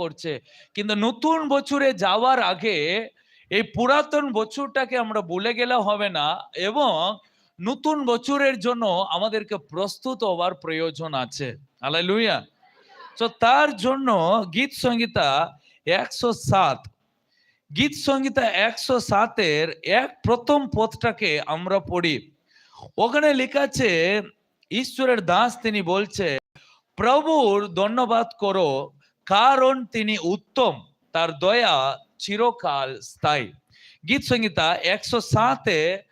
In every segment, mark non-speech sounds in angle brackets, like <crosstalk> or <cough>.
করছে। কিন্তু নতুন বছরে যাওয়ার আগে এই পুরাতন বছরটাকে আমরা ভুলে গেলে হবে না এবং নতুন বছরের জন্য আমাদেরকে প্রস্তুত হওয়ার প্রয়োজন আছে। আলাই লুইয়া তো তার জন্য গীত সংগীতা একশো সাত। গীত সংগীতা একশো সাতের এক প্রথম পথটাকে আমরা পড়ি। ওখানে লেখা আছে, ঈশ্বরের দাস তিনি বলছে, প্রভুর ধন্যবাদ করো কারণ তিনি উত্তম, তার দয়া চিরকাল স্থায়ী। গীত সংগীতা একশো সাতে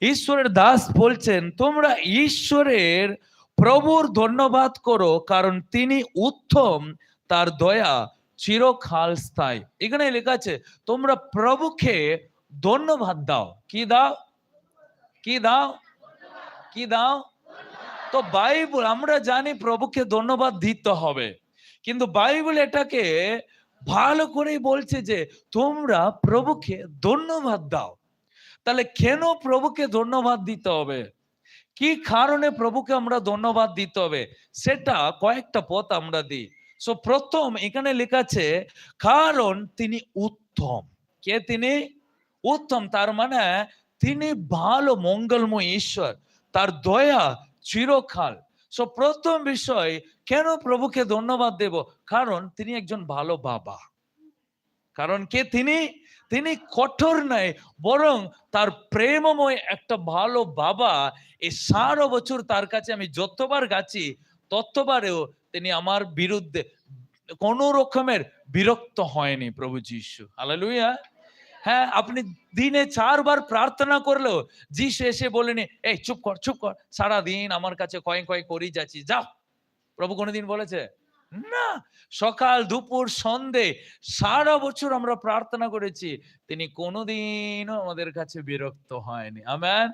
ঈশ্বরের দাস বলছেন, তোমরা ঈশ্বরের প্রভুর ধন্যবাদ করো, কারণ তিনি উত্তম, তার দয়া চিরকাল স্থায়ী। এখানে লেখা আছে, তোমরা প্রভুকে ধন্যবাদ দাও। কি দাও? কি দাও? কি দাও? তো বাইবেল, আমরা জানি প্রভুকে ধন্যবাদ দিতে হবে। কিন্তু বাইবেল এটাকে ভালো করেই বলছে যে তোমরা প্রভুকে ধন্যবাদ দাও। তাহলে কেন প্রভুকে ধন্যবাদ দিতে হবে? কি কারণে প্রভুকে আমরা ধন্যবাদ দিতে হবে? সেটা কয়েকটা পথ আমরা দিই। সো প্রথম এখানে লেখা আছে, কারণ তিনি উত্তম। কে তিনি? উত্তম, তার মানে তিনি ভালো, মঙ্গলময় ঈশ্বর। তার দয়া চিরকাল সো প্রথম বিষয়, কেন প্রভুকে ধন্যবাদ দেব? কারণ তিনি একজন ভালো বাবা। কারণ কে? তিনি তিনি কঠোর নয়, বরং তার প্রেমময় একটা ভালো বাবা এই সারো বছর তার কাছে আমি যতবার গাছি, ততবারেও তিনি আমার বিরুদ্ধে কোন রকমের বিরক্ত হয়নি প্রভু যিশু। হালেলুয়া হ্যাঁ আপনি দিনে চারবার প্রার্থনা করলেও যিশু এসে বলেনি, এই, চুপ কর চুপ কর সারা দিন আমার কাছে কয়েক কয় করি যাচ্ছি, যাও। প্রভু কোনোদিন বলেছে? না, সকাল, দুপুর, সন্ধে, সারা বছর আমরা প্রার্থনা করেছি, তিনি কোনোদিনও আমাদের কাছে বিরক্ত হয়নি, আমেন।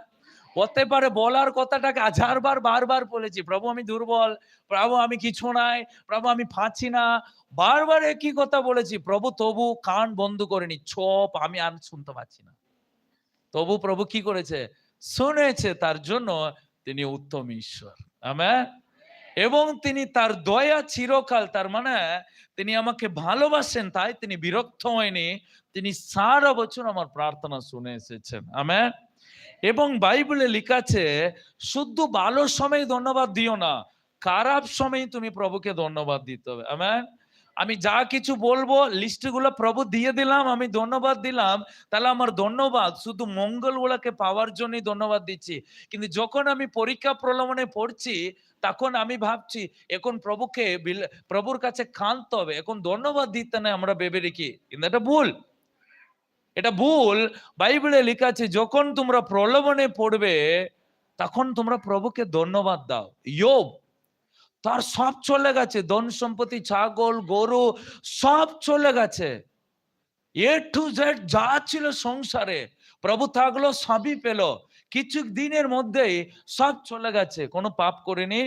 হতে পারে বলার কথাটাকে হাজারবার বারবার বলেছি, প্রভু, আমি দুর্বল, প্রভু, আমি কিছু নাই, প্রভু, আমি পাচ্ছি না। বারবার একই কথা বলেছি, প্রভু, তবু কান বন্ধ করেনি চপ আমি আর শুনতে পাচ্ছি না। তবু প্রভু কি করেছে? শুনেছে, তার জন্য তিনি উত্তম ঈশ্বর। আমেন? এবং তিনি তার দয়া চিরকাল, তার মানে তিনি আমাকে ভালোবাসেন, তাই তিনি বিরক্ত হয়নি। তিনি সারা বছর আমার প্রার্থনা শুনে এসেছেন। আমেন? এবং বাইবেলে লেখা আছে, শুদ্ধ ভালো সময় ধন্যবাদ দিও না, খারাপ সময় তুমি প্রভুকে ধন্যবাদ দিতে হবে। আমেন আমি যা কিছু বলব লিস্টগুলো প্রভু দিয়ে দিলাম, আমি ধন্যবাদ দিলাম। তাহলে আমার ধন্যবাদ, শুধু মঙ্গলগুলোকে পাওয়ার জন্যই ধন্যবাদ দিচ্ছি। কিন্তু যখন আমি পরীক্ষা প্রলোভনে পড়ছি, তখন আমি ভাবছি, এখন প্রভুকে প্রভুর কাছে কাঁদতে হবে, এখন ধন্যবাদ দিতে না আমরা ভেবে রেখি কিন্তু এটা ভুল। এটা ভুল। বাইবেলে লেখা আছে, যখন তোমরা প্রলোভনে পড়বে, তখন তোমরা প্রভুকে ধন্যবাদ দাও। ইয়োব, তার সব চলে গেছে, ধন সম্পত্তি, ছাগল, গরু, সব চলে গেছে। এ টু জেড যা ছিল সংসারে, প্রভু থাকল, সবই পেল। কিছু দিনের মধ্যেই সব চলে গেছে। কোনো পাপ করেনি,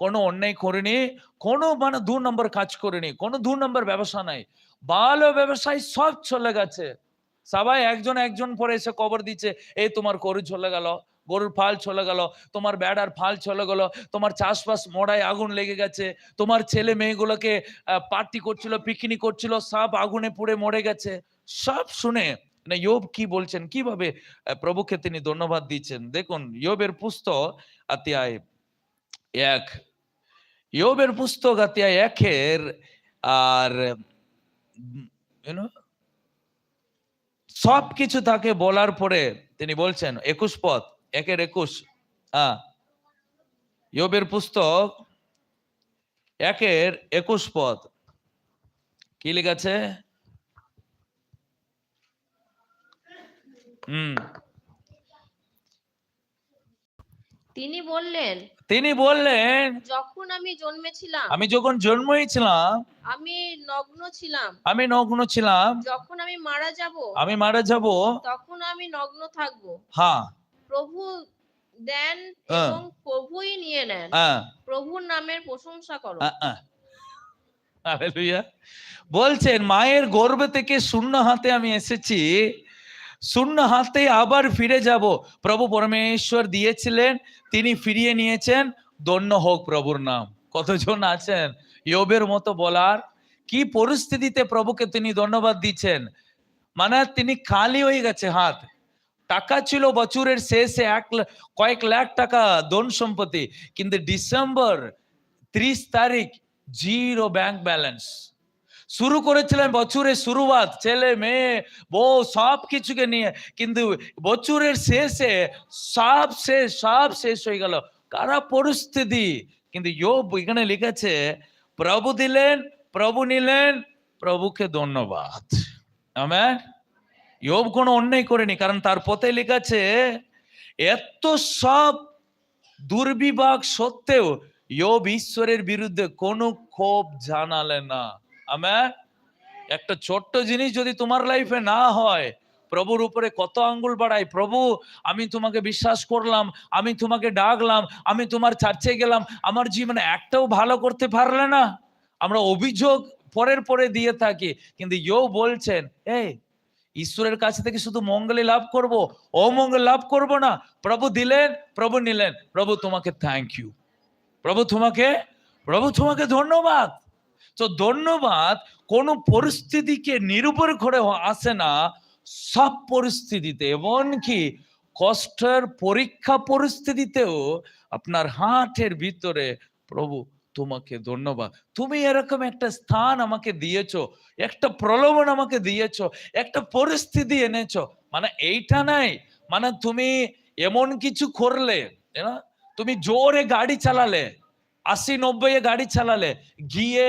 কোনো অন্যায় করেনি, কোনো মানে দু নম্বর কাজ করেনি, কোনো দু নম্বর ব্যবসা নাই। ভালো ব্যবসায় সব চলে গেছে। সবাই একজন একজন পরে এসে কবর দিচ্ছে এই তোমার গরু চলে গেল, গরুর ফাল চলে গেল, তোমার বেড়ার ফাল চলে গেল, তোমার চাষবাস মোড়ায় আগুন লেগে গেছে, তোমার ছেলে মেয়েগুলোকে পার্টি করছিল, পিকনিক করছিল সব আগুনে পুড়ে মরে গেছে। সব শুনে, না, ইয়োব কি বলছেন? কীভাবে প্রভুকে তিনি ধন্যবাদ দিচ্ছেন? দেখুন, ইয়োবের পুস্তক, আতিয়ায় এক। ইয়োবের পুস্তক আতিয়ায় একের, আর ইউনো সব কিছু তাকে বলার পরে তিনি বলছেন, একুশ পথ, একের একুশ হ্যাঁ পুস্তক, একের একুশ পদ কি হুম। তিনি বললেন তিনি বললেন যখন আমি জন্মেছিলাম আমি যখন জন্মই ছিলাম আমি নগ্ন ছিলাম। আমি নগ্ন ছিলাম। যখন আমি মারা যাব আমি মারা যাব। তখন আমি নগ্ন থাকব। হ্যাঁ প্রভু দেন। এবং প্রভুই নিয়ে নেন। প্রভুর নামের প্রশংসা করো। বলছেন মায়ের গর্ভ থেকে শূন্য হাতে আমি এসেছি। শূন্য হাতে আবার ফিরে যাব। প্রভু পরমেশ্বর দিয়েছিলেন, তিনি ফিরিয়ে নিয়েছেন। ধন্য হোক প্রভুর নাম। কতজন আছেন? ইয়োবের মতো বলার। কি পরিস্থিতিতে প্রভুকে তিনি ধন্যবাদ দিচ্ছেন? মানে তিনি খালি হয়ে গেছে হাত। টাকা ছিল বছরের শেষে এক কয়েক লাখ টাকা ধন সম্পত্তি। কিন্তু ডিসেম্বর ত্রিশ তারিখ, জিরো ব্যাংক ব্যালেন্স। শুরু করেছিলেন বছরের শুরুয়াত, ছেলে, মেয়ে, বউ, সব কিছুকে নিয়ে। কিন্তু বছরের শেষে সব শেষ সব শেষ হয়ে গেল। কারা পরিস্থিতি? কিন্তু যোব এখানে লিখেছে, প্রভু দিলেন, প্রভু নিলেন, প্রভুকে ধন্যবাদ। আমেন? যোব কোনো অন্যায় করেনি, কারণ তার পথে লেখাছে, এত সব দুর্বিভাগ সত্ত্বেও যোব ঈশ্বরের বিরুদ্ধে কোনো ক্ষোভ জানালে না। আমেন একটা ছোট্ট জিনিস যদি তোমার লাইফে না হয়, প্রভুর উপরে কত আঙ্গুল বাড়াই? প্রভু, আমি তোমাকে বিশ্বাস করলাম, আমি তোমাকে ডাকলাম, আমি তোমার চার্চে গেলাম, আমার জীবনে একটাও ভালো করতে পারলে না। আমরা অভিযোগ পরের পরে দিয়ে থাকি, কিন্তু ইও বলছেন, এই, ঈশ্বরের কাছে থেকে শুধু মঙ্গলে লাভ করব, অমঙ্গল লাভ করব না। প্রভু দিলেন, প্রভু নিলেন। প্রভু তোমাকে থ্যাংক ইউ প্রভু তোমাকে প্রভু তোমাকে ধন্যবাদ। তো ধন্যবাদ, কোন পরিস্থিতিকে নিরূপণ করে আসে না, সব পরিস্থিতিতে। এমনকি কষ্টের পরীক্ষা পরিস্থিতিতেও আপনার হাটের ভিতরে, প্রভু, তোমাকে ধন্যবাদ। তুমি এরকম একটা স্থান আমাকে দিয়েছ, একটা প্রলোভন আমাকে দিয়েছ, একটা পরিস্থিতি এনেছো। মানে এইটা নাই। মানে তুমি এমন কিছু করলে তুমি জোরে গাড়ি চালালে আশি নব্বই এ গাড়ি চালালে, গিয়ে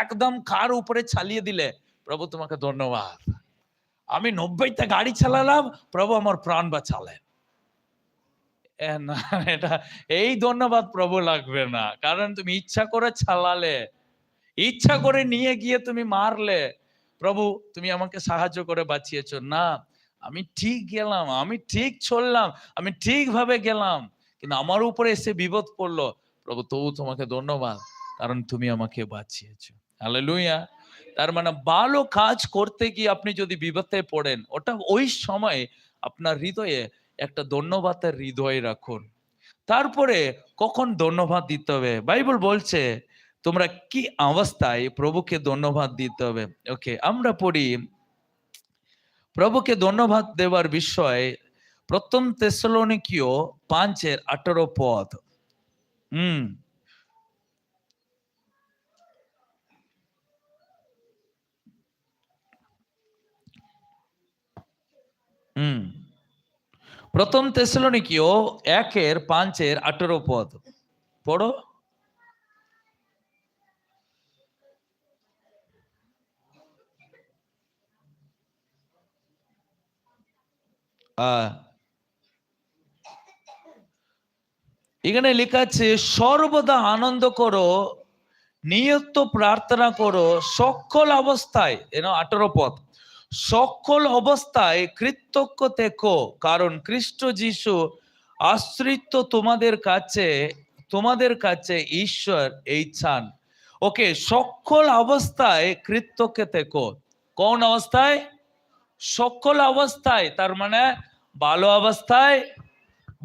একদম কার উপরে চালিয়ে দিলে? প্রভু তোমাকে ধন্যবাদ। আমি নব্বইটা গাড়ি চালালাম, প্রভু আমার প্রাণ বাঁচালেন। এটা, এই ধন্যবাদ প্রভু লাগবে না। কারণ তুমি ইচ্ছা করে চালালে, ইচ্ছা করে নিয়ে গিয়ে তুমি মারলে, প্রভু তুমি আমাকে সাহায্য করে বাঁচিয়েছো। না, আমি ঠিক গেলাম, আমি ঠিক চললাম, আমি ঠিকভাবে গেলাম, কিন্তু আমার উপরে এসে বিপদ পড়ল। প্রভু তবু তোমাকে ধন্যবাদ, কারণ তুমি আমাকে বাঁচিয়েছো। হালেলুয়া তার মানে ভালো কাজ করতে গিয়ে আপনি যদি বিপদে পড়েন, ওটা ওই সময় আপনার হৃদয়ে একটা ধন্যবাদের হৃদয় রাখুন। তারপরে কখন ধন্যবাদ দিতে হবে? বাইবেল বলছে, তোমরা কি অবস্থায় প্রভুকে ধন্যবাদ দিতে হবে? ওকে আমরা পড়ি, প্রভুকে ধন্যবাদ দেওয়ার বিষয় প্রথম তেসলোনিকীয় পাঁচের আঠারো পদ। হুম। হুম। প্রথম তেসলোনিকীয় একের পাঁচের আঠারো পদ। পড়ো। আহ, এখানে লেখা আছে, সর্বদা আনন্দ করো, নিয়ত প্রার্থনা করো, সকল অবস্থায় এন আঠারো পথ সকল অবস্থায় কৃতজ্ঞ থেকো, কারণ খ্রিস্ট যিশু আশ্রিত তোমাদের কাছে তোমাদের কাছে ঈশ্বর এই চান ওকে, সকল অবস্থায় কৃতজ্ঞ থেকো। কোন অবস্থায়? সকল অবস্থায় তার মানে ভালো অবস্থায়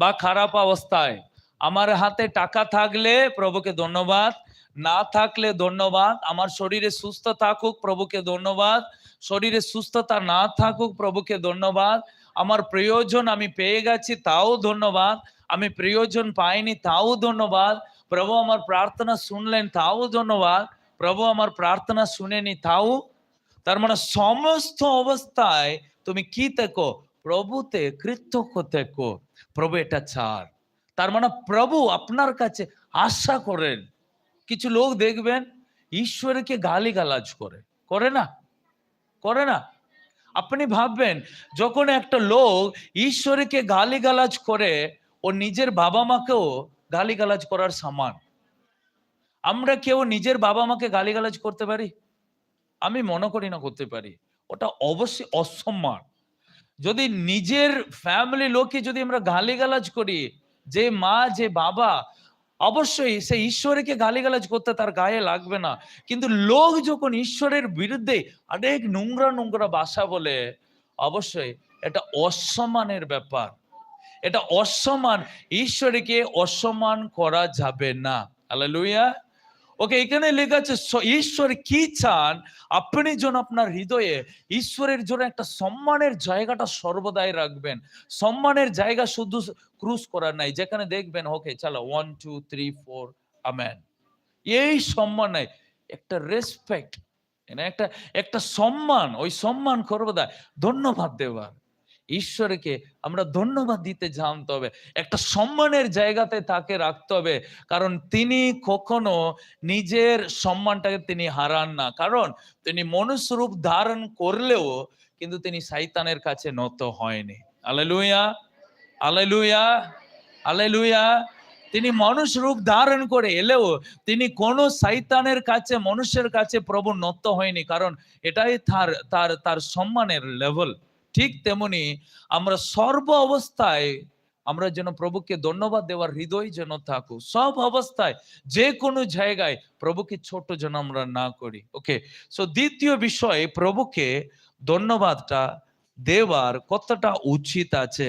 বা খারাপ অবস্থায়। আমার হাতে টাকা থাকলে প্রভুকে ধন্যবাদ, না থাকলে ধন্যবাদ। আমার শরীরে সুস্থ থাকুক, প্রভুকে ধন্যবাদ। শরীরে সুস্থতা না থাকুক, প্রভুকে ধন্যবাদ। আমার প্রয়োজন আমি পেয়ে গেছি, তাও ধন্যবাদ। আমি প্রয়োজন পাইনি, তাও ধন্যবাদ। প্রভু আমার প্রার্থনা শুনলেন, তাও ধন্যবাদ। প্রভু আমার প্রার্থনা শুনেনি, তাও। তার মানে সমস্ত অবস্থায় তুমি কি থেকো? প্রভুতে কৃতজ্ঞ থেকো। প্রভু এটা ছাড় তার মানে প্রভু আপনার কাছে আশা করেন। কিছু লোক দেখবেন ঈশ্বরকে গালি গালাজ করে। করে না? করে না? আপনি ভাববেন, যখন একটা লোক ঈশ্বরকে গালি গালাজ করে, ও নিজের বাবা মাকেও গালি গালাজ করার সমান। আমরা কেউ নিজের বাবা মাকে গালি গালাজ করতে পারি? আমি মনে করি না করতে পারি। ওটা অবশ্যই অসম্মান। যদি নিজের ফ্যামিলি লোককে যদি আমরা গালিগালাজ করি যে মা, যে বাবা, অবশ্যই সে ঈশ্বরকে গালিগালাজ করতে তার গায়ে লাগবে না। কিন্তু লোক যখন ঈশ্বরের বিরুদ্ধে অনেক নোংরা নোংরা বাসা বলে, অবশ্যই এটা অসম্মানের ব্যাপার। এটা অসম্মান, ঈশ্বরকে অসম্মান করা যাবে না। হালেলুয়া ওকে এখানে লেখা আছে ঈশ্বর কি চান? আপনি যেন আপনার হৃদয়ে ঈশ্বরের জন্য একটা সম্মানের জায়গাটা সর্বদাই রাখবেন। সম্মানের জায়গা শুধু ক্রুজ করার নাই। যেখানে দেখবেন ওকে চলো one two three four amen এই সম্মান নাই। একটা রেসপেক্ট একটা একটা সম্মান, ওই সম্মান সর্বদা। ধন্যবাদ দেওয়ার। ঈশ্বরকে আমরা ধন্যবাদ দিতে জানতে হবে। একটা সম্মানের জায়গাতে তাকে রাখতে হবে। কারণ তিনি কখনো নিজের সম্মানটাকে তিনি হারান না। কারণ তিনি মনুষ্য রূপ ধারণ করলেও কিন্তু তিনি শয়তানের কাছে নত হয়নি। Hallelujah hallelujah hallelujah. তিনি মানুষ রূপ ধারণ করে এলেও তিনি কোনো শয়তানের কাছে মানুষের কাছে প্রভু নত হয়নি। কারণ এটাই তার তার তার সম্মানের লেভেল ঠিক তেমনি আমরা সর্ব অবস্থায় আমরা যেন প্রভুকে ধন্যবাদ দেওয়ার হৃদয় যেন থাকুক। সব অবস্থায় যে কোনো জায়গায় প্রভুকে ছোট যেন আমরা না করি। ওকে সো দ্বিতীয় বিষয়, প্রভুকে ধন্যবাদটা দেওয়ার কতটা উচিত আছে?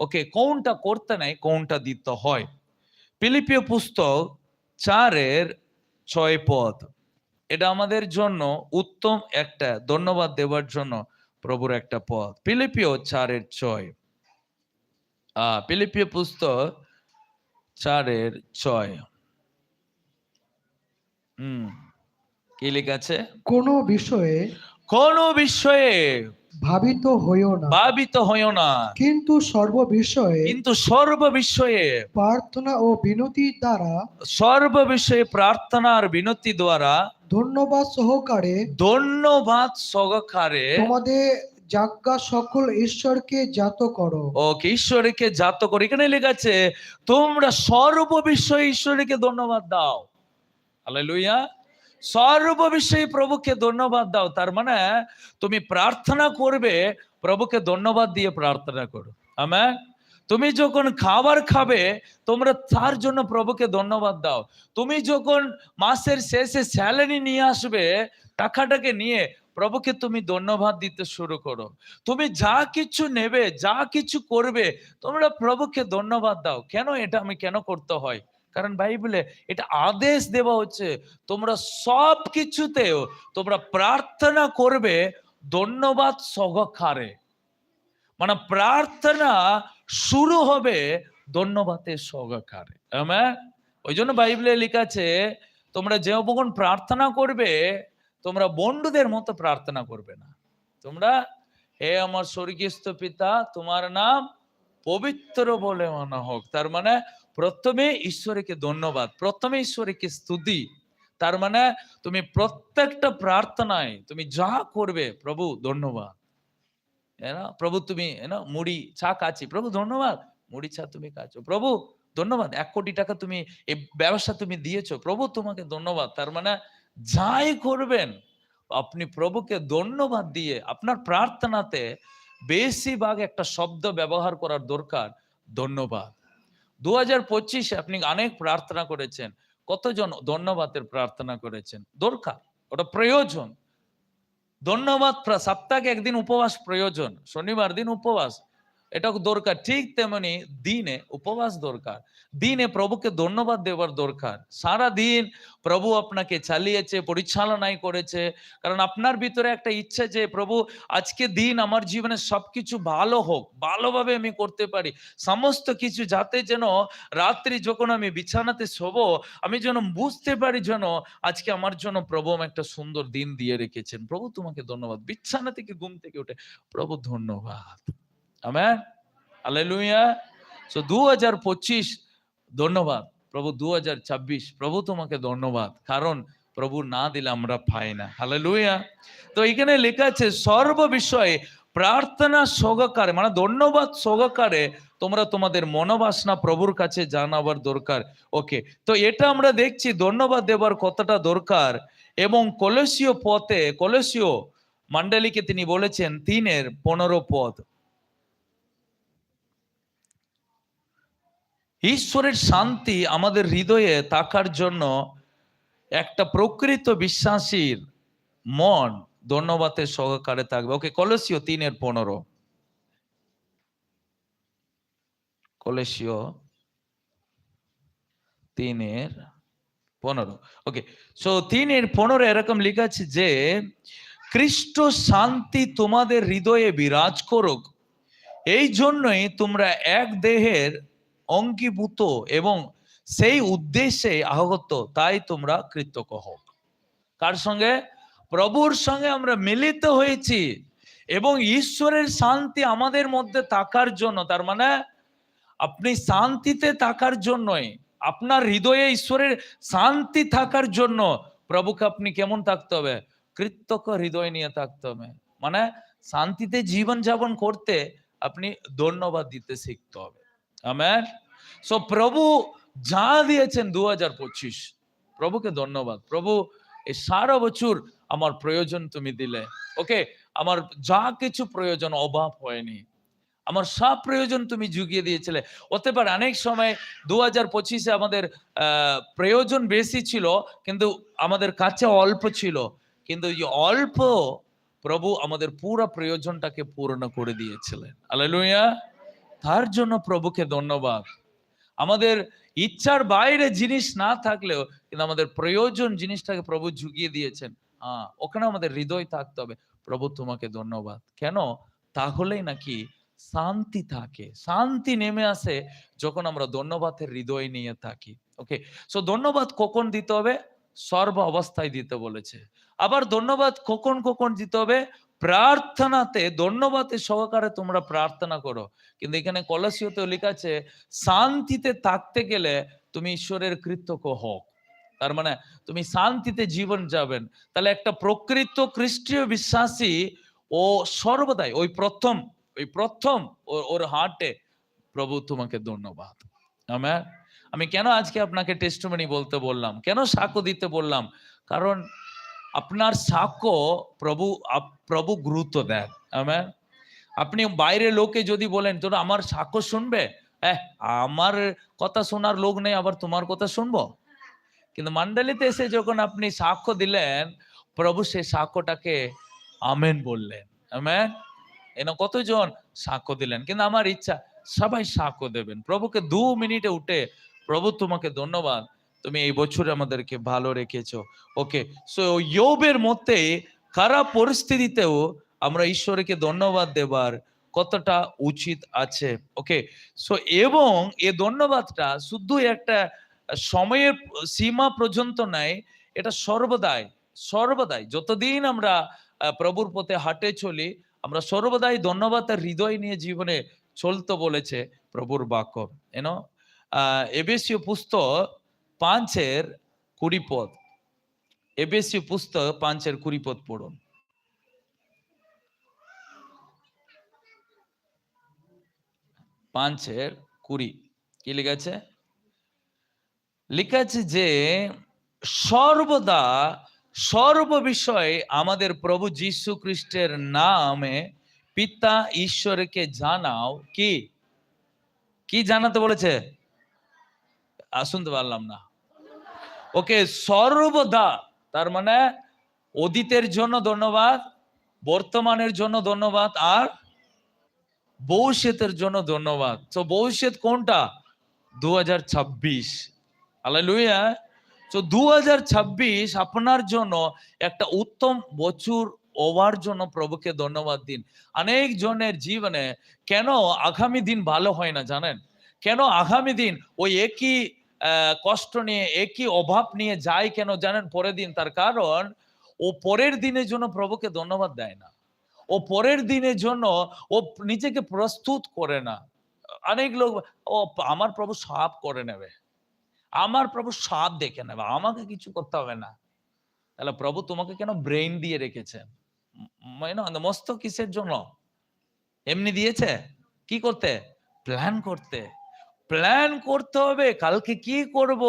ওকে কোনটা করতে নাই, কোনটা দিতে হয়? পিলিপিয় পুস্তক চারের ছয় পদ। এটা আমাদের জন্য উত্তম একটা ধন্যবাদ দেওয়ার জন্য প্রভুর একটা পথ। পিলিপিও চারের ছয়। আহ পিলিপিও পুস্তক চারের ছয়। হম কি লেখা আছে? কোন বিষয়ে কোন বিষয়ে ভাবিত হইও না। ভাবিত হইও না। কিন্তু সর্ব বিষয়ে কিন্তু সর্ব বিষয়ে প্রার্থনা ও বিনতির দ্বারা সর্ব বিষয়ে প্রার্থনা আর বিনতি দ্বারা ধন্যবাদ সহকারে ধন্যবাদ সহকারে তোমাদের যাজ্ঞা সকল ঈশ্বরকে জাত করো। ও ঈশ্বরকে জাত করে। এখানে লেখা আছে তোমরা সর্ব বিষয়ে ঈশ্বরকে ধন্যবাদ দাও। হালেলুয়া। সর্ব বিষয়ে প্রভুকে ধন্যবাদ দাও। তার মানে তুমি প্রার্থনা করবে, প্রভুকে ধন্যবাদ দিয়ে প্রার্থনা করো। আমেন? তুমি যখন খাবার খাবে, তোমরা তার জন্য প্রভুকে ধন্যবাদ দাও। তুমি যখন মাসের শেষে স্যালারি নিয়ে আসবে, টাকাটাকে নিয়ে প্রভুকে তুমি ধন্যবাদ দিতে শুরু করো। তুমি যা কিছু নেবে, যা কিছু করবে, তোমরা প্রভুকে ধন্যবাদ দাও। কেন এটা আমি কেন করতে হয়? কারণ বাইবেলে এটা আদেশ দেওয়া হচ্ছে, তোমরা সব কিছুতেও তোমরা প্রার্থনা করবে, ধন্যবাদ সহকারে। মানে প্রার্থনা শুরু হবে ধন্যবাদের সহকারে। আমেন? ওই জন্য বাইবেলে লেখা আছে, তোমরা যখন প্রার্থনা করবে, তোমরা বন্ধুদের মতো প্রার্থনা করবে না। তোমরা, হে আমার স্বর্গীয়স্থ পিতা, তোমার নাম পবিত্র বলে মনে হোক। তার মানে প্রথমে ঈশ্বরকে ধন্যবাদ, প্রথমে ঈশ্বরকে স্তুতি। তার মানে তুমি প্রত্যেকটা প্রার্থনায় তুমি যা করবে, প্রভু ধন্যবাদ। এনা প্রভু তুমি এনা মুড়ি চা কাছি প্রভু ধন্যবাদ। মুড়ি চা তুমি কাছো প্রভু ধন্যবাদ। এক কোটি টাকা তুমি এই ব্যবসা তুমি দিয়েছ, প্রভু তোমাকে ধন্যবাদ। তার মানে যাই করবেন, আপনি প্রভুকে ধন্যবাদ দিয়ে আপনার প্রার্থনাতে বেশিরভাগ একটা শব্দ ব্যবহার করার দরকার ধন্যবাদ। দু আপনি অনেক প্রার্থনা করেছেন। কতজন ধন্যবাদের প্রার্থনা করেছেন? দরকার, ওটা প্রয়োজন। ধন্যবাদ সপ্তাহে একদিন উপবাস প্রয়োজন, শনিবার দিন উপবাস। এটা দরকার। ঠিক তেমনি দিনে উপবাস দরকার। দিনে প্রভুকে ধন্যবাদ দেওয়ার দরকার। সারা দিন প্রভু আপনাকে চালিয়েছে, পরিচালনায় করেছে। কারণ আপনার ভিতরে একটা ইচ্ছা যে, প্রভু, আজকে দিন আমার জীবনে সবকিছু ভালো হোক, ভালোভাবে আমি করতে পারি। সমস্ত কিছু যাতে যেন রাত্রি যখন আমি বিছানাতে শোবো, আমি যেন বুঝতে পারি যেন আজকে আমার জন্য প্রভু একটা সুন্দর দিন দিয়ে রেখেছেন। প্রভু তোমাকে ধন্যবাদ। বিছানা থেকে ঘুম থেকে উঠে প্রভু ধন্যবাদ। আমেন হালেলুয়া সো দু হাজার পঁচিশ ধন্যবাদ প্রভু দু হাজার ছাব্বিশ প্রভু তোমাকে ধন্যবাদ কারণ প্রভু না দিলে আমরা পাই না হালেলুয়া তো এখানে লেখা আছে সর্ব বিষয়ে প্রার্থনা সহকারে মানে ধন্যবাদ সহকারে তোমরা তোমাদের মনোবাসনা প্রভুর কাছে জানাবার দরকার ওকে তো এটা আমরা দেখছি ধন্যবাদ দেবার কতটা দরকার এবং কলসীয় পথে কলসীয় মান্ডালিকে তিনি বলেছেন তিনের পনেরো পদ ঈশ্বরের শান্তি আমাদের হৃদয়ে থাকার জন্য একটা প্রকৃত বিশ্বাসীর মন ধন্যবাদের সহকারে থাকবে। ওকে কলসীয় তিনের পনেরো। কলসীয় তিনের পনেরো। ওকে সো তিনের পনেরো এরকম লেখা আছে যে খ্রিস্ট শান্তি তোমাদের হৃদয়ে বিরাজ করুক। এই জন্যই তোমরা এক দেহের অঙ্গীভূত এবং সেই উদ্দেশ্যে আহত, তাই তোমরা কৃতজ্ঞ হও। কার সঙ্গে? প্রভুর সঙ্গে আমরা মিলিত হয়েছি এবং ঈশ্বরের শান্তি আমাদের মধ্যে থাকার জন্য, তার মানে আপনি শান্তিতে থাকার জন্যই, আপনার হৃদয়ে ঈশ্বরের শান্তি থাকার জন্য প্রভুকে আপনি কেমন থাকতে হবে? কৃতজ্ঞ হৃদয় নিয়ে থাকতে হবে। মানে শান্তিতে জীবন যাপন করতে আপনি ধন্যবাদ দিতে শিখতে হবে। আমেন সো প্রভু যা দিয়েছেন দু হাজার পঁচিশ প্রভুকে ধন্যবাদ প্রভু এই সারা বছর আমার প্রয়োজন তুমি দিলে ওকে আমার যা কিছু প্রয়োজন অভাব হয়নি আমার সব প্রয়োজন তুমি জুগিয়ে দিয়েছিলে হতে পারে অনেক সময় দু হাজার পঁচিশে আমাদের প্রয়োজন বেশি ছিল কিন্তু আমাদের কাছে অল্প ছিল কিন্তু এই অল্প প্রভু আমাদের পুরো প্রয়োজনটাকে পূর্ণ করে দিয়েছিলেন আলেলুয়া তার জন্য প্রভুকে ধন্যবাদ। আমাদের ইচ্ছার বাইরে জিনিস না থাকলেও কিন্তু আমাদের প্রয়োজন জিনিসটাকে প্রভু ঝুঁকিয়ে দিয়েছেন। হ্যাঁ ওখানে আমাদের হৃদয় থাকতে হবে। প্রভু তোমাকে ধন্যবাদ। কেন? তাহলেই নাকি শান্তি থাকে। শান্তি নেমে আসে যখন আমরা ধন্যবাদের হৃদয় নিয়ে থাকি। ওকে সো ধন্যবাদ কখন দিতে হবে, সর্ব অবস্থায় দিতে বলেছে। আবার ধন্যবাদ কখন কখন দিতে হবে প্রার্থনাতে, ধন্যবাদের সহকারে তোমরা প্রার্থনা করো। কিন্তু এখানে কলসিওতে লেখা আছে, শান্তিতে থাকতে গেলে তুমি ঈশ্বরের কৃতজ্ঞ হোক তার মানে তুমি শান্তিতে জীবন যাবেন। তাহলে একটা প্রকৃত খ্রিস্টীয় বিশ্বাসী, ও সর্বদাই, ওই প্রথম ওই প্রথম ওর হার্টে, প্রভু, তোমাকে ধন্যবাদ। আমার আমি কেন আজকে আপনাকে টেস্টমনি বলতে বললাম? কেন সাক্ষ্য দিতে বললাম? কারণ আপনার সাক্ষ্য প্রভু প্রভু গুরুত্ব দেন আমার আপনি বাইরে লোকে যদি বলেন তোরা আমার সাক্ষ্য শুনবে হ্যাঁ আমার কথা শোনার লোক নেই আবার তোমার কথা শুনব কিন্তু মান্ডালিতে এসে যখন আপনি সাক্ষ্য দিলেন প্রভু সেই সাক্ষ্যটাকে আমেন বললেন আমেন এন কতজন সাক্ষ্য দিলেন কিন্তু আমার ইচ্ছা সবাই সাক্ষ্য দেবেন প্রভুকে দু মিনিটে উঠে প্রভু তোমাকে ধন্যবাদ তুমি এই বছর আমাদেরকে ভালো রেখেছো। ওকে সো ইয়োবের মধ্যে খারাপ পরিস্থিতিতেও আমরা ঈশ্বরকে ধন্যবাদ দেবার কতটা উচিত আছে। ওকে সো এবং এ ধন্যবাদটা শুধু একটা সময়ের সীমা পর্যন্ত নাই এটা সর্বদাই সর্বদাই যতদিন আমরা প্রভুর পথে হাঁটে চলি, আমরা সর্বদাই ধন্যবাদের হৃদয় নিয়ে জীবনে চলতে বলেছে প্রভুর বাক্য। এন এবেসীয় পুস্তক পাঁচের কুড়ি পদ এবেসীয় পুস্তক পাঁচের কুড়ি পদ পড়ুন। পাঁচের কুড়ি। কি লিখেছে? লিখেছে যে, সর্বদা সর্ব বিষয়ে আমাদের প্রভু যীশু খ্রিস্টের নামে পিতা ঈশ্বরকে জানাও কি? কি জানাতে বলেছে? শুনতে পারলাম না। ওকে সর্বদা, তার মানে অতীতের জন্য ধন্যবাদ, বর্তমানের জন্য ধন্যবাদ আর ভবিষ্যতের জন্য ধন্যবাদ। তো ভবিষ্যৎ কোনটা? দু হাজার ছাব্বিশ। আলালুইয়া তো দু হাজার ছাব্বিশ আপনার জন্য একটা উত্তম বছর হওয়ার জন্য প্রভুকে ধন্যবাদ দিন। অনেক জনের জীবনে কেন আগামী দিন ভালো হয় না জানেন? কেন আগামী দিন ওই একই কষ্ট নিয়ে একই অভাব নিয়ে যায় কেন জানেন? পরের দিন, তার কারণ, ও পরের দিনের জন্য প্রভুকে ধন্যবাদ দেয় না। ও পরের দিনের জন্য, ও নিজেকে প্রস্তুত করে না। অনেক লোক, ও আমার প্রভু সাপ করে নেবে। আমার প্রভু সাপ দেখে নেবে। আমাকে কিছু করতে হবে না। তাহলে প্রভু তোমাকে কেন ব্রেইন দিয়ে রেখেছেন মানে মস্ত কিসের জন্য? এমনি দিয়েছে? কি করতে? প্ল্যান করতে। প্ল্যান করতে হবে, কালকে কি করব?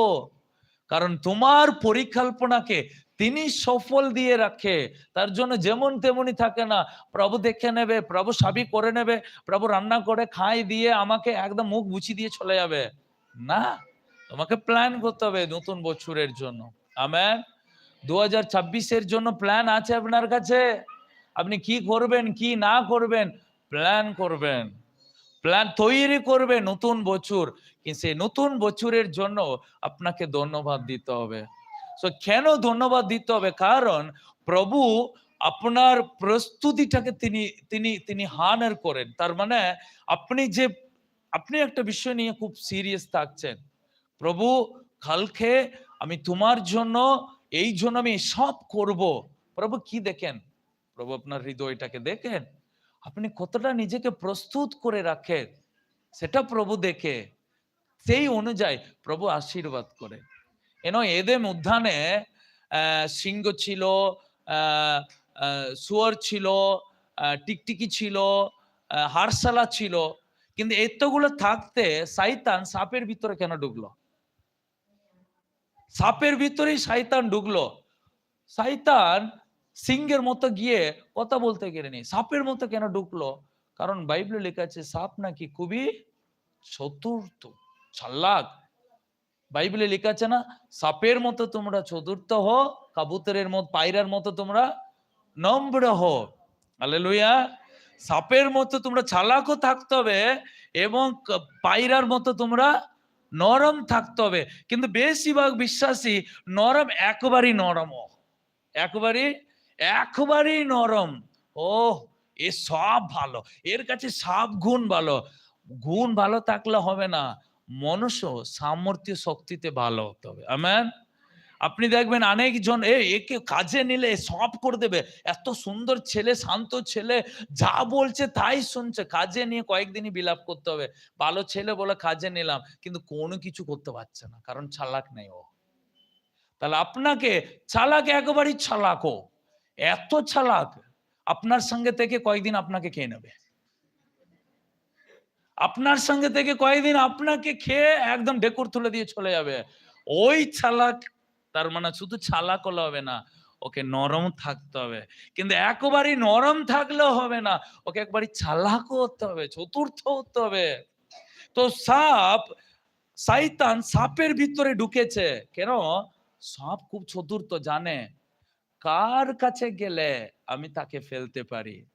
কারণ তোমার পরিকল্পনাকে তিনি সফল দিয়ে রাখে। তার জন্য যেমন তেমনই থাকে না, প্রভু দেখে নেবে, প্রভু সাবি করে নেবে, প্রভু রান্না করে খাই দিয়ে আমাকে একদম মুখ বুঝি দিয়ে চলে যাবে। না, তোমাকে প্ল্যান করতে হবে নতুন বছরের জন্য। আমার দু হাজার ছাব্বিশের জন্য প্ল্যান আছে আপনার কাছে? আপনি কি করবেন, কি না করবেন? প্ল্যান করবেন। প্ল্যান তৈরি করবে নতুন বছর, কিন্তু সেই নতুন বছরের জন্য আপনাকে ধন্যবাদ দিতে হবে। সো কেন ধন্যবাদ দিতে হবে? কারণ প্রভু আপনার প্রস্তুতিটাকে তিনি তিনি তিনি হানার করেন। তার মানে আপনি যে, আপনি একটা বিষয় নিয়ে খুব সিরিয়াস থাকছেন। প্রভু, কালকে আমি তোমার জন্য, এই জন্য আমি সব করব। প্রভু কি দেখেন? প্রভু আপনার হৃদয়টাকে দেখেন? আপনি কতটা নিজেকে প্রস্তুত করে রাখেন, সেটা প্রভু দেখে। সেই অনুযায়ী প্রভু আশীর্বাদ করে। এন এদেম উদ্যানে সিংহ ছিল শুয়োর ছিল টিকটিকি ছিল হারসালা ছিল। কিন্তু এতগুলো থাকতে সাইতান সাপের ভিতরে কেন ঢুকলো? সাপের ভিতরেই শয়তান ঢুকলো। শয়তান সিংহের মতো গিয়ে কথা বলতে গেলেনি সাপের মতো কেন ঢুকলো? কারণ বাইবেলে লেখা আছে, সাপ নাকি খুবই চতুর্থ চাল্লাক বাইবেলে লেখা আছে না, সাপের মতো তোমরা চতুর্থ হো কাবুতরের মতো, পায়রার মতো তোমরা নম্র হো আলেলুয়া সাপের মতো তোমরা চালাকও থাকতে হবে এবং পায়রার মতো তোমরা নরম থাকতে হবে। কিন্তু বেশিরভাগ বিশ্বাসী নরম, একবারই নরম। একবারই একবারই নরম। ও এ সব ভালো। এর কাছে সব গুণ ভালো। গুণ ভালো থাকলে হবে না, মনুষ্য সামর্থ্য শক্তিতে ভালো হতে হবে। আমেন? আপনি দেখবেন অনেকজন এ, একে কাজে নিলে, সব করে দেবে। এত সুন্দর ছেলে, শান্ত ছেলে, যা বলছে তাই শুনছে। কাজে নিয়ে কয়েকদিনই বিলাপ করতে হবে। ভালো ছেলে বলে কাজে নিলাম, কিন্তু কোনো কিছু করতে পারছে না, কারণ চালাক নেই ও। তাহলে আপনাকে, চালাক একবারই চালাক ও এত চালাক, আপনার সঙ্গে থেকে কয়েকদিন আপনাকে খেয়ে নেবে? আপনার সঙ্গে থেকে কয়েকদিন আপনাকে খেয়ে একদম ডেকুর তুলে দিয়ে চলে যাবে। ওই চালাক, তার মানে শুধু চালাক হলে হবে না, ওকে নরম থাকতে হবে। কিন্তু একবারই নরম থাকলেও হবে না, ওকে একবারই চালাকও হতে হবে চতুর্থ হতে হবে। তো সাপ সাইতান সাপের ভিতরে ঢুকেছে। কেন? সাপ খুব চতুর্থ, জানে? কার কাছে গেলে আমি তাকে ফেলতে পারি?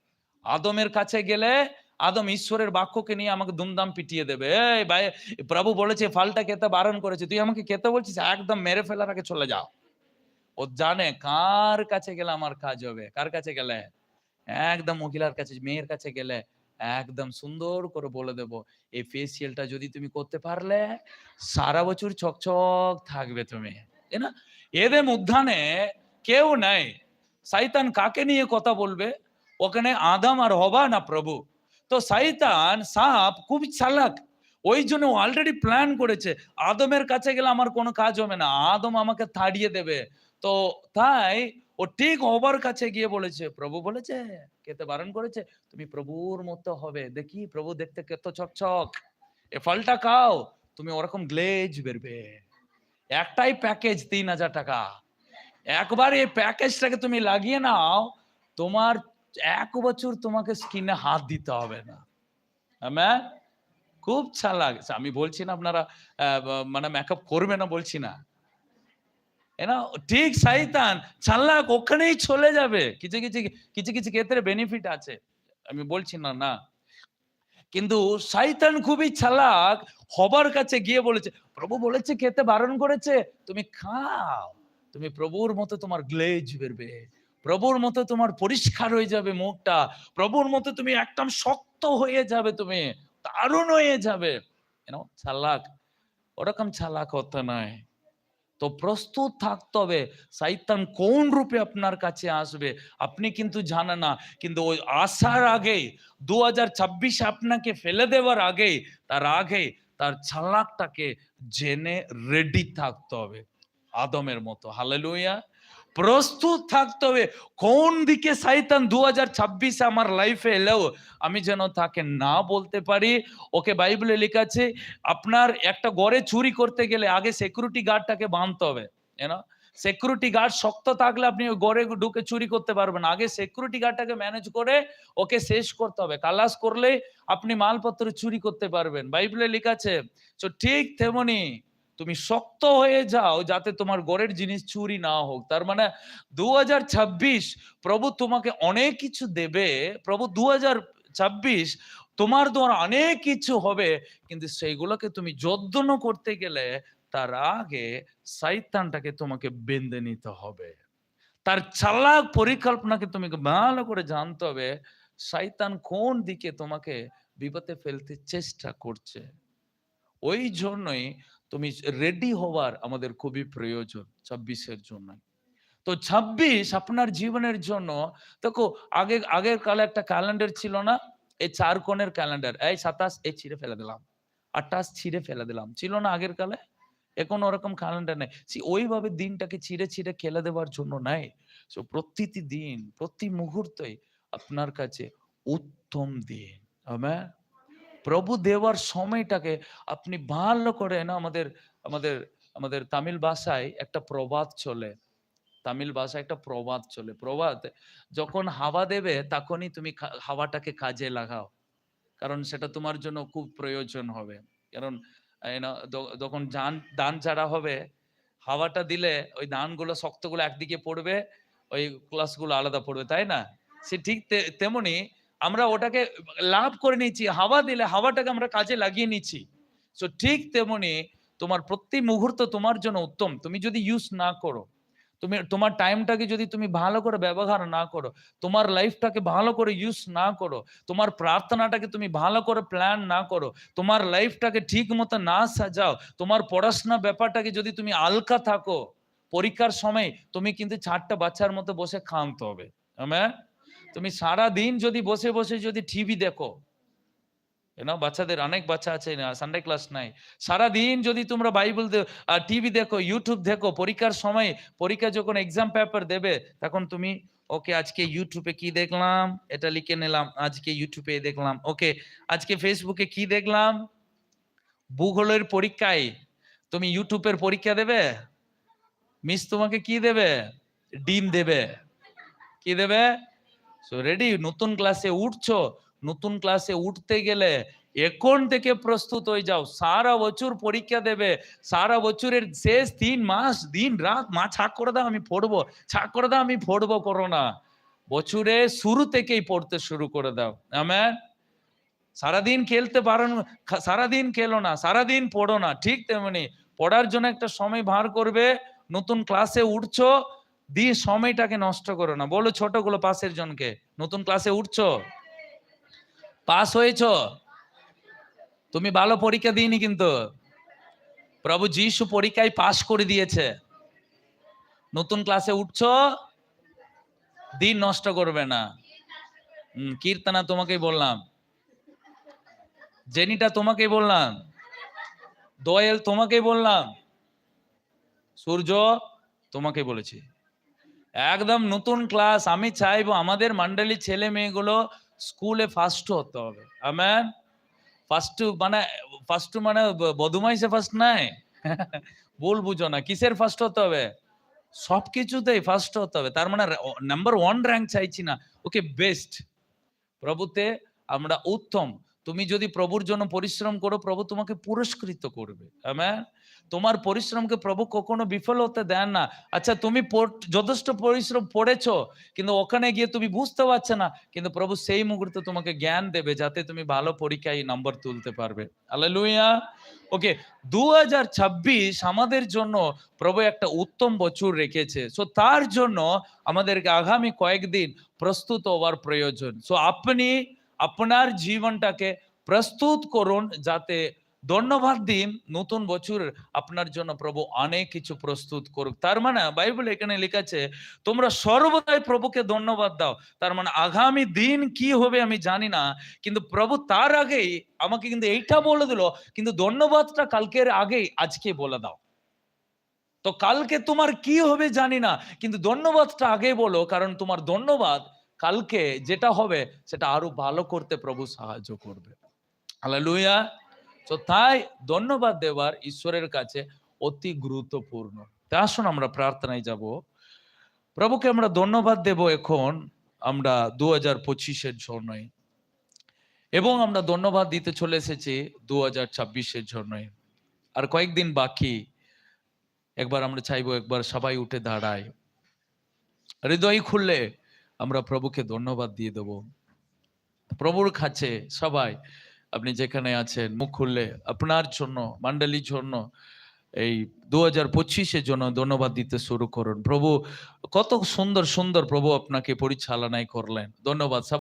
আদমের কাছে গেলে আদম ঈশ্বরের বাক্যকে নিয়ে আমাকে দুমদাম পিটিয়ে দেবে। এই ভাই, প্রভু বলেছে, ফলটা খেতে বারণ করেছে। তুই আমাকে খেতে বলছিস? একদম মেরে ফেলার আগে চলে যাও। ও জানে কার কাছে গেলে আমার কাজ হবে। কার কাছে গেলে? একদম মহিলার কাছে, মেয়ের কাছে গেলে। একদম সুন্দর করে বলে দেব, এই ফেসিয়ালটা যদি তুমি করতে পারলে, সারা বছর চকচক থাকবে তুমি। তাই না? এদের উদ্যানে কেউ নাই। শয়তান কাকে নিয়ে কথা বলবে? ওখানে আদম আর হবা না প্রভু। তো শয়তান সাপ খুব চালাক। ওই জন্য অলরেডি প্ল্যান করেছে, আদমের কাছে গেলে আমার কোনো কাজ হবে না, আদম আমাকে তাড়িয়ে দেবে। তো তাই ও ঠিক হবার কাছে গিয়ে বলেছে, প্রভু বলেছে খেতে বারণ করেছে? তুমি প্রভুর মতো হবে। দেখি, প্রভু দেখতে কত চকচক এ ফলটা খাও, তুমি ওরকম গ্লেজ বেরবে। একটাই প্যাকেজ তিন হাজার টাকা। একবার এই প্যাকেজটাকে তুমি লাগিয়ে নাও, তোমার এক বছর তোমাকে স্কিনে হাত দিতে হবে না। হ্যাঁ খুব চালাক আমি বলছি না আপনারা মানে মেকআপ করবে না বলছি না। এনা ঠিক শয়তান চালাক ওখানেই চলে যাবে। কিছু কিছু কিছু কিছু ক্ষেত্রে বেনিফিট আছে। আমি বলছি না না। কিন্তু শয়তান খুবই চালাক হবার কাছে গিয়ে বলেছে, প্রভু বলেছে খেতে বারণ করেছে, তুমি খাও। তুমি প্রভুর মতো তোমার গ্লেজ বেরবে, প্রভুর মতো তোমার পরিষ্কার হয়ে যাবে মুখটা, প্রভুর মতো তুমি একদম শক্ত হয়ে যাবে তুমি, দারুণ হয়ে যাবে। চালাক, ওরকম চালাক হতে নয়। তো প্রস্তুত থাকতে হবে, শয়তান কোন রূপে আপনার কাছে আসবে, আপনি কিন্তু জানেন না, কিন্তু ওই আসার আগেই দু হাজার আপনাকে ফেলে দেওয়ার আগেই তার আগে তার চালাকটাকে জেনে রেডি থাকতে হবে। আদমের মতো, হালেলুয়া। প্রস্তুত থাকতে হবে। কোন দিকে সাইতান দু হাজার ছাব্বিশে আমার লাইফে এলেও আমি যেন তাকে না বলতে পারি। ওকে বাইবেলে লেখা আপনার একটা গড়ে চুরি করতে গেলে আগে সিকিউরিটি গার্ডটাকে বাঁধতে হবে। এনা সিকিউরিটি গার্ড শক্ত থাকলে আপনি ওই ঘরে ঢুকে চুরি করতে পারবেন আগে সিকিউরিটি গার্ডটাকে ম্যানেজ করে ওকে শেষ করতে হবে। কালাস করলে আপনি মালপত্র চুরি করতে পারবেন। বাইবেলে লেখা তো ঠিক তেমনি তুমি শক্ত হয়ে যাও যাতে তোমার ঘরের জিনিস চুরি না হোক। তার মানে দুহাজার ছাব্বিশ প্রভু তোমাকে অনেক কিছু দেবে। প্রভু দু তোমার দ্বারা অনেক কিছু হবে, কিন্তু সেইগুলোকে তুমি যত্ন করতে গেলে তার আগে সাইতানটাকে তোমাকে বেঁধে নিতে হবে। তার চালাক পরিকল্পনাকে তুমি ভালো করে জানতে হবে, শয়তান কোন দিকে তোমাকে বিপদে ফেলতে চেষ্টা করছে। ওই জন্যই তুমি রেডি হওয়ার আমাদের খুবই প্রয়োজন ছাব্বিশের জন্য। তো ছাব্বিশ আপনার জীবনের জন্য, দেখো আগে, আগের কালে একটা ক্যালেন্ডার ছিল না, এই চার কোণের ক্যালেন্ডার এই সাতাশ, এই ছিঁড়ে ফেলে দিলাম আটাশ ছিঁড়ে ফেলে দিলাম, ছিল না আগের কালে, এখন ওরকম ক্যালেন্ডার নেই। ওইভাবে দিনটাকে ছিঁড়ে ছিঁড়ে খেলে দেওয়ার জন্য নাই। সো প্রতিটি দিন, প্রতি মুহূর্তই আপনার কাছে উত্তম দিন, আমেন। প্রভু দেওয়ার সময়টাকে আপনি ভালো করে না আমাদের আমাদের আমাদের তামিল ভাষায় একটা প্রবাদ চলে। তামিল ভাষায় একটা প্রবাদ চলে। প্রবাদ যখন হাওয়া দেবে তখনই তুমি হাওয়াটাকে কাজে লাগাও। কারণ সেটা তোমার জন্য খুব প্রয়োজন হবে। কারণ যখন ধান ধান চারা হবে, হাওয়াটা দিলে ওই ধানগুলো শক্তগুলো একদিকে পড়বে, ওই ক্লাসগুলো আলাদা পড়বে, তাই না? সে ঠিক তেমনি আমরা ওটাকে লাভ করে নিচ্ছি হাওয়া দিলে, হাওয়াটাকে আমরা কাজে লাগিয়ে নিচ্ছি। সো ঠিক তেমনি তোমার প্রতি মুহূর্ত তোমার জন্য উত্তম। তুমি যদি ইউজ না করো, তুমি, তোমার টাইমটাকে যদি তুমি ভালো করে ব্যবহার না করো, তোমার লাইফটাকে ভালো করে ইউজ না করো, তোমার প্রার্থনাটাকে তুমি ভালো করে প্ল্যান না করো, তোমার লাইফটাকে ঠিক মতো না সাজাও, তোমার পড়াশোনা ব্যাপারটাকে যদি তুমি আলকা থাকো, পরীক্ষার সময় তুমি কিন্তু চারটা বাচ্চার মতো বসে খামতে হবে। হ্যাঁ তুমি সারা দিন যদি বসে বসে যদি টিভি দেখো না বাচ্চাদের অনেক বাচ্চা আছে, না সানডে ক্লাস নাই। সারা দিন যদি তোমরা বাইবেল টিভি দেখো ইউটিউব দেখো, পরীক্ষার সময়, পরীক্ষা যখন এক্সাম পেপার দেবে, তখন তুমি ওকে আজকে ইউটিউবে কি দেখলাম? এটা লিখে নিলাম, আজকে ইউটিউবে দেখলাম ওকে আজকে ফেসবুকে কি দেখলাম? ভূগোলের পরীক্ষায় তুমি ইউটিউবের পরীক্ষা দেবে? মিস তোমাকে কি দেবে? ডিম দেবে। কি দেবে? সো রেডি নতুন ক্লাসে উঠছো? নতুন ক্লাসে উঠতে গেলে এখন থেকে প্রস্তুত হয়ে যাও। সারা বছর পরীক্ষা দেবে। সারা বছরের শেষ তিন মাস, দিন, রাত, মা ছাক করে দাও, আমি পড়ব। ছাক করে দাও, আমি পড়ব, করো না। বছরে শুরু থেকেই পড়তে শুরু করে দাও। আমেন সারাদিন খেলতে পারো সারাদিন খেলো না, সারাদিন পড়ো না। ঠিক তেমনি পড়ার জন্য একটা সময় বার করবে। নতুন ক্লাসে উঠছো দিয়ে সময়টাকে নষ্ট করো না। বলো ছোটগুলো পাশের জনকে, নতুন ক্লাসে উঠছো? পাস হয়েছো? তুমি ভালো পরীক্ষা দিইনি কিন্তু। প্রভু যিশু পরীক্ষায় পাশ করে দিয়েছে। নতুন ক্লাসে উঠছো? দিন নষ্ট করবে না। কীর্তনা তোমাকেই বললাম। জেনিটা তোমাকেই বললাম। দোয়েল তোমাকেই বললাম। সূর্য তোমাকে বলেছি। একদম নতুন ক্লাস আমি চাইব আমাদের মন্ডলী ছেলে মেয়েগুলো স্কুলে ফার্স্ট হতে হবে। আমেন ফার্স্ট মানে ফার্স্ট মানে ব- বদমাইশে ফার্স্ট নাই? <laughs> ভুল বুঝো না। কিসের ফার্স্ট হতে হবে? সব কিছুতেই ফার্স্ট হতে হবে। তার মানে নাম্বার ওয়ান র্যাঙ্ক চাইছি না। ওকে বেস্ট প্রভুতে আমরা উত্তম। তুমি যদি প্রভুর জন্য পরিশ্রম করো, প্রভু তোমাকে পুরস্কৃত করবে। আমেন তোমার পরিশ্রমকে প্রভু কখনো বিফল হতে দেন না। আচ্ছা তুমি যথেষ্ট পরিশ্রম পড়েছো, কিন্তু ওখানে গিয়ে তুমি বুঝতে পারছ না, কিন্তু প্রভু সেই মুহূর্তে তোমাকে জ্ঞান দেবে যাতে তুমি ভালো পরীক্ষায় নম্বর তুলতে পারবে। আলেলুইয়া ওকে দু হাজার ছাব্বিশ আমাদের জন্য প্রভু একটা উত্তম বছর রেখেছে। সো তার জন্য আমাদেরকে আগামী কয়েকদিন প্রস্তুত হওয়ার প্রয়োজন। সো আপনি আপনার জীবনটাকে প্রস্তুত করুন যাতে ধন্যবাদ দিন, নতুন বছর আপনার জন্য প্রভু অনেক কিছু প্রস্তুত করুক। তার মানে বাইবেল এখানে লেখাছে, তোমরা সর্বদাই প্রভুকে ধন্যবাদ দাও। তার মানে আগামী দিন কি হবে আমি জানি না, কিন্তু প্রভু তার আগেই আমাকে কিন্তু এইটা বলে দিল, কিন্তু ধন্যবাদটা কালকের আগেই, আজকে বলে দাও। তো কালকে তোমার কি হবে জানি না, কিন্তু ধন্যবাদটা আগে বলো, কারণ তোমার ধন্যবাদ কালকে যেটা হবে, সেটা আরও ভালো করতে প্রভু সাহায্য করবে। হালেলুয়া তো তাই ধন্যবাদ দেওয়ার ঈশ্বরের কাছে অতি গুরুত্বপূর্ণ। তা আসুন আমরা প্রার্থনায় যাব। প্রভুকে আমরা ধন্যবাদ দেব এখন আমরা দু হাজার পঁচিশের জন্যই এবং আমরা ধন্যবাদ দিতে চলে এসেছি দু হাজার ছাব্বিশের জন্যই আর কয়েকদিন বাকি, একবার আমরা চাইব একবার সবাই উঠে দাঁড়ায়। হৃদয় খুললে আমরা প্রভুকে ধন্যবাদ দিয়ে দেব। প্রভুর কাছে সবাই আপনি যেখানে আছেন, মুখ খুললে আপনার জন্য, মান্ডালির জন্য, এই দু হাজার পঁচিশের জন্য ধন্যবাদ দিতে শুরু করুন। প্রভু, কত সুন্দর সুন্দর প্রভু আপনাকে পরিচালনায় করলেন। ধন্যবাদ।